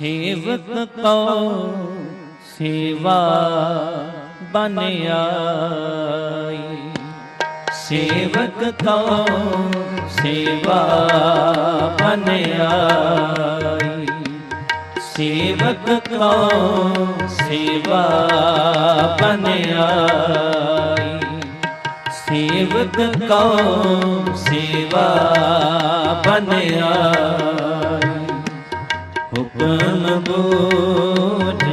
ਸੇਵਕ ਕੋ ਸੇਵਾ ਬਨ ਆਈ ਸੇਵਕ ਕੋ ਸੇਵਾ ਬਨ ਆਈ ਸੇਵਕ ਕੋ ਸੇਵਾ ਬਨ ਆਈ ਸੇਵਕ ਕੋ ਸੇਵਾ ਬਨ ਆਈ ਹੁਕਮ ਬੋਝ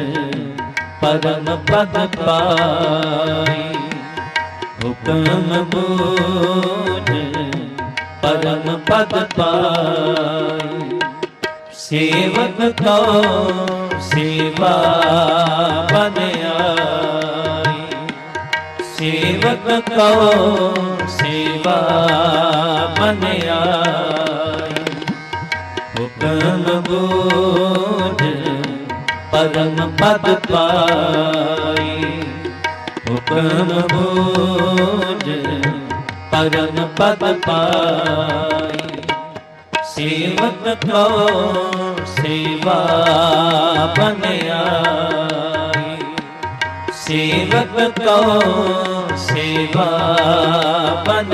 ਪਰਮ ਪਦ ਪਾਈ ਹੁਕਮ ਬੋਝ ਪਰਮ ਪਦ ਪਾਈ ਸੇਵਕ ਕੋ ਸੇਵਾ ਬਨਿਆ ਸੇਵਕ ਕੋ ਸੇਵਾ ਬਨਿਆ ਹੁਕਮ ਬੋਝ ਪਰਮ ਪਦ ਪਾਈ। ਹੁਕਮ ਬੋਝ ਪਰਮ ਪਦ ਪਾਈ। ਸੇਵਕ ਕੋ ਸੇਵਾ ਬਨ ਸੇਵਕ ਕੋ ਸੇਵਾ ਬਨ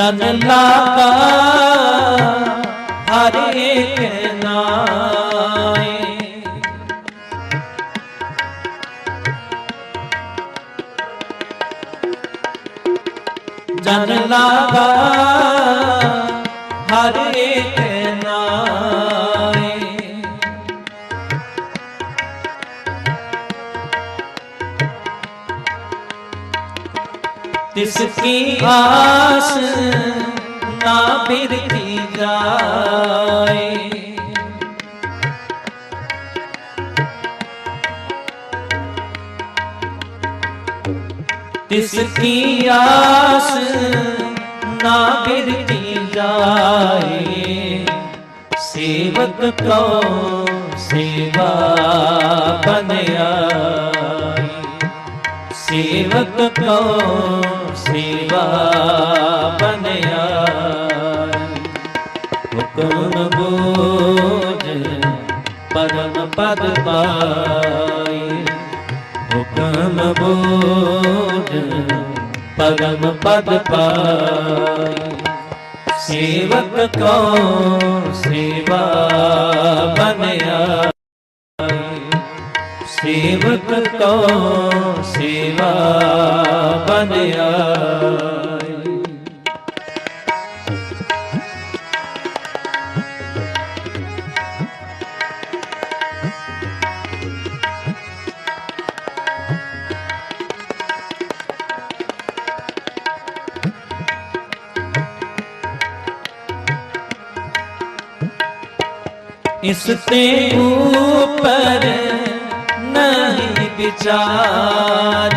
ਜਨ ਲਾਗਾ ਹਰ ਏਕ ਨਾਏ। ਜਨ ਲਾਗਾ ਹਰ ਏਕ ਤਿਸ ਕੀ ਆਸ ਨਾ ਬਿਰਤੀ ਜਾਏ। ਤਿਸ ਕੀ ਆਸ ਨਾ ਬਿਰਤੀ ਜਾਏ। ਸੇਵਕ ਕੋ ਸੇਵਾ ਬਨ ਸੇਵਕ ਕੋ ਸੇਵਾ ਬਨ ਹੁਕਮ ਬੋਝ ਪਰਮ ਪਦ ਪਾਈ। ਹੁਕਮ ਬੋਝ ਪਰਮ ਪਦ ਪਾਈ। ਸੇਵਕ ਕੋ ਸੇਵਾ ਬਨ ਸੇਵਕ ਕੋ ਸੇਵਾ ਬਨ ਇਸ ਤੇ ਊਪਰ ਵਿਚਾਰ।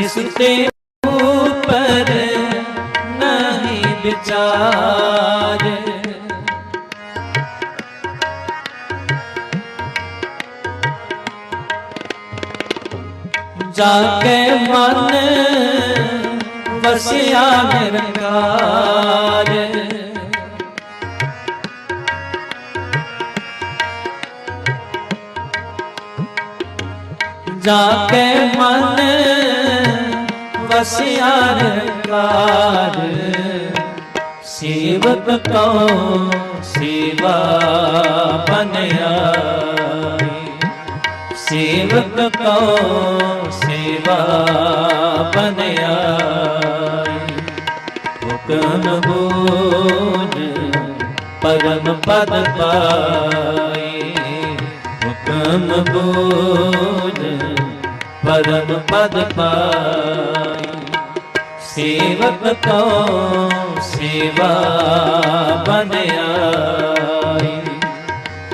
ਇਸ ਤੇ ਊਪਰ ਨਹੀਂ ਵਿਚਾਰ। ਜਾ ਕੇ ਮਨ ਵਸਿਆ ਨਿਰੰਕਾਰ। ਜਾ ਕੇ ਮਨ ਵਸਿਆ ਨਿਰੰਕਾਰ ਸੇਵਕ ਕੋ ਸੇਵਾ ਬਨ ਸੇਵਕ ਕੋ ਸੇਵਾ ਬਨ ਹੁਕਮ ਬੋਝ ਪਰਮ ਪਦ ਪਾਈ ਹੁਕਮ ਬੋਝ ਪਰਮ ਪਦ ਪਾਈ। ਸੇਵਕ ਕੋ ਸੇਵਾ ਬਨ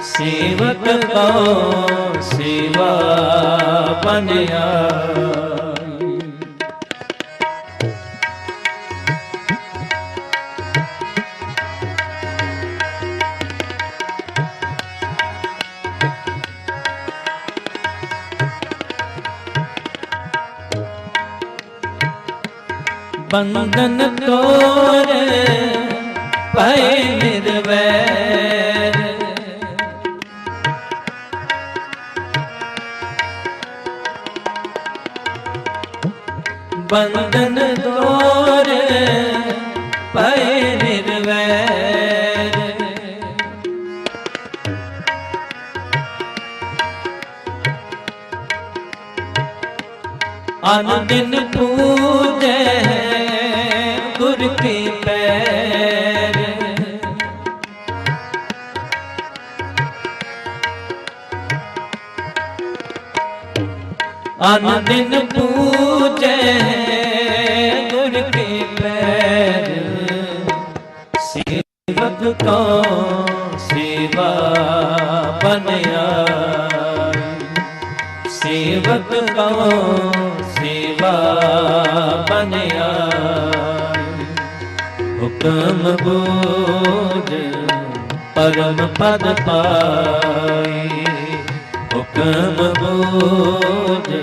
ਸੇਵਕ ਕੋ ਸੇਵਾ ਬਨ ਬੰਧਨ ਤੋਰ ਭਏ ਨਿਰਵੈਰ ਬੰਧਨ ਤੋਰ ਭਏ ਨਿਰਵੈਰ ਅਨ ਦਿਨ ਪੂਜੈ ਗੁਰ ਕੇ ਪੈਰ। ਅਨ ਦਿਨ ਪੂਜੈ ਹੁਕਮ ਬੋਝ ਪਰਮ ਪਦ ਪਾਈ ਹੁਕਮ ਬੋਝ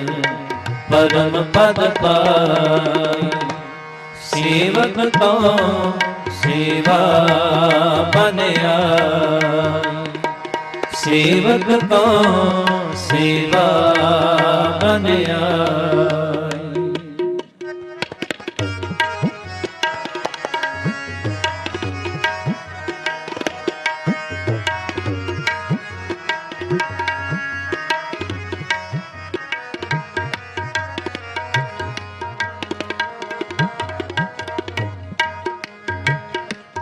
ਪਰਮ ਪਦ ਪਾਈ ਸੇਵਕ ਕੋ ਸੇਵਾ ਬਨਿਆ ਸੇਵਕ ਕੋ ਸੇਵਾ ਬਨਿਆ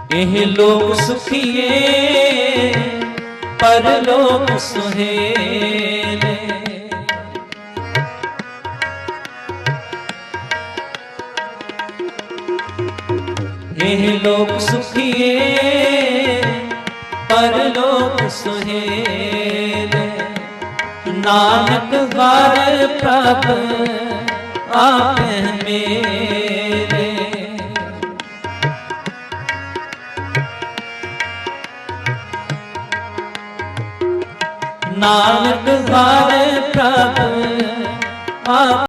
ਇਹ ਲੋਕ ਸੁਖੀਏ, ਪਰ ਲੋਕ ਸੁਹੇਲੇ ਇਹ ਲੋਕ ਸੁਖੀਏ, ਪਰ ਸੁਹੇਲੇ ਨਾਨਕ ਵਾਰ ਪ੍ਰਭ ਆਪੇ ਮੇਰੇ ਨਾਨਕ ਵਾਰੇ ਪ੍ਰਭ ਆਪ